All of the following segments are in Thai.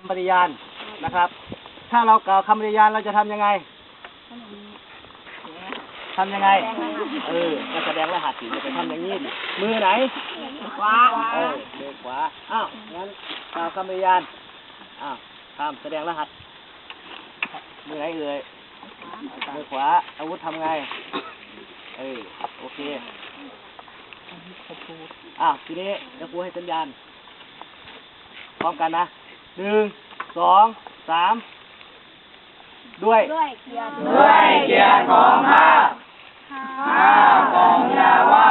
คำปฏิญาณนะครับ ถ้าเรากล่าวคำปฏิญาณเราจะทำยังไงทำยังไง เออก็แสดงรหัสสิจะไปทำอย่างนี้ดิมือไหน ขวา เออมือขวา อ้าว งั้นกล่าวคำปฏิญาณอ้าวทำแสดงรหัส มือไหนเอ่ยมือขวา อาวุธทำไง เออ โอเค อ้าว ทีนี้เดี๋ยวครูให้สัญญาณ พร้อมกันนะ หนึ่งสองสามด้วยด้วยเกียรติด้วยเกียรติของข้าข้าสัญญาว่า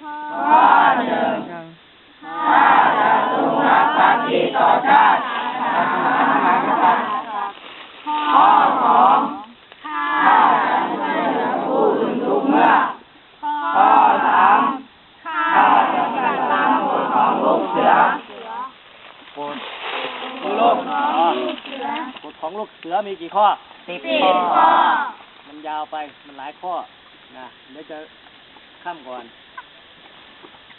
ข้าหนึ่งข้าจะจงรักภักดีต่อชาติศาสนาข้อสองข้าจะช่วยเหลือผู้อื่นทุกเมื่อข้อสามข้าจะปฏิบัติตามกฎของลูกเสือ โลกอ๋อกฎของลูกเสือมีกี่ข้อสิบสิบข้อ มันยาวไป มันหลายข้อ นะ เดี๋ยวจะข้ามก่อน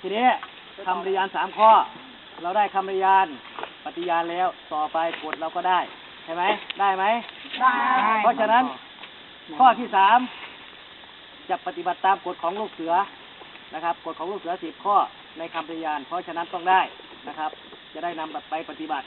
ทีนี้คำปฏิญาณสามข้อ เราได้คำปฏิญาณปฏิญาณแล้ว ต่อไปกฎเราก็ได้ ใช่ไหม ได้ไหม ได้ เพราะฉะนั้น ข้อที่สามจะปฏิบัติตามกฎของลูกเสือนะครับกฎของลูกเสือสิบข้อในคำปฏิญาณเพราะฉะนั้นต้องได้นะครับ จะได้นำไปปฏิบัติ